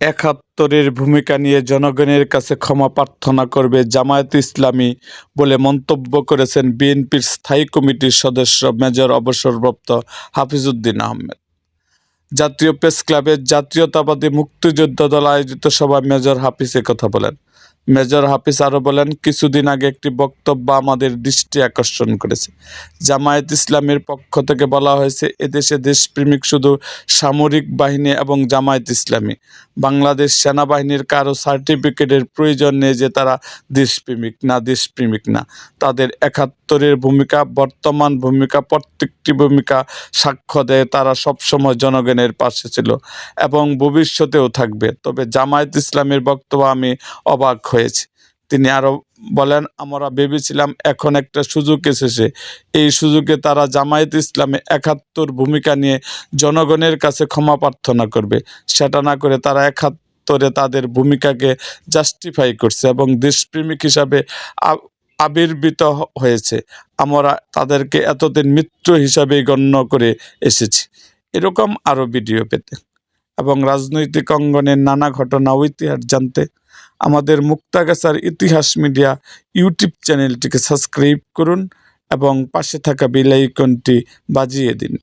একাত্তরের ভূমিকা নিয়ে জনগণের কাছে ক্ষমা প্রার্থনা করবে জামায়াত ইসলামী বলে মন্তব্য করেছেন বিএনপির স্থায়ী কমিটির সদস্য মেজর অবসরপ্রাপ্ত হাফিজ উদ্দিন আহমেদ। জাতীয় প্রেসক্লাবের জাতীয়তাবাদী মুক্তিযোদ্ধা দল আয়োজিত সভায় মেজর হাফিজ কথা বলেন। মেজর হাফিজ আরও বলেন, কিছুদিন আগে একটি বক্তব্য আমাদের দৃষ্টি আকর্ষণ করেছে। জামায়াত ইসলামের পক্ষ থেকে বলা হয়েছে, এদেশে দেশপ্রেমিক শুধু সামরিক বাহিনী এবং জামায়াত ইসলামী। বাংলাদেশ সেনাবাহিনীর কারও সার্টিফিকেটের প্রয়োজন নেই যে তারা দেশপ্রেমিক না দেশপ্রেমিক না। তাদের একাত্তরের ভূমিকা, বর্তমান ভূমিকা, প্রত্যেকটি ভূমিকা সাক্ষ্য দেয় তারা সবসময় জনগণের পাশে ছিল এবং ভবিষ্যতেও থাকবে। তবে জামায়াত ইসলামের বক্তব্য আমি অবাক হয়েছি। তিনি আরও বলেন, আমরা ভেবেছিলাম এখন একটা সুযোগ এসেছে। এই সুযোগে তারা জামায়াত ইসলামে একাত্তর ভূমিকা নিয়ে জনগণের কাছে ক্ষমা প্রার্থনা করবে। সেটা না করে তারা একাত্তরে তাদের ভূমিকাকে জাস্টিফাই করছে এবং দেশপ্রেমিক হিসাবে আবির্ভূত হয়েছে। আমরা তাদেরকে এতদিন মিত্র হিসাবে গণ্য করে এসেছি। এরকম আরও ভিডিও পেতে এবং রাজনৈতিক অঙ্গনের নানা ঘটনা ইতিহাস জানতে আমাদের মুক্তাগাছার ইতিহাস মিডিয়া ইউটিউব চ্যানেলটিকে সাবস্ক্রাইব করুন এবং পাশে থাকা বেল আইকনটি বাজিয়ে দিন।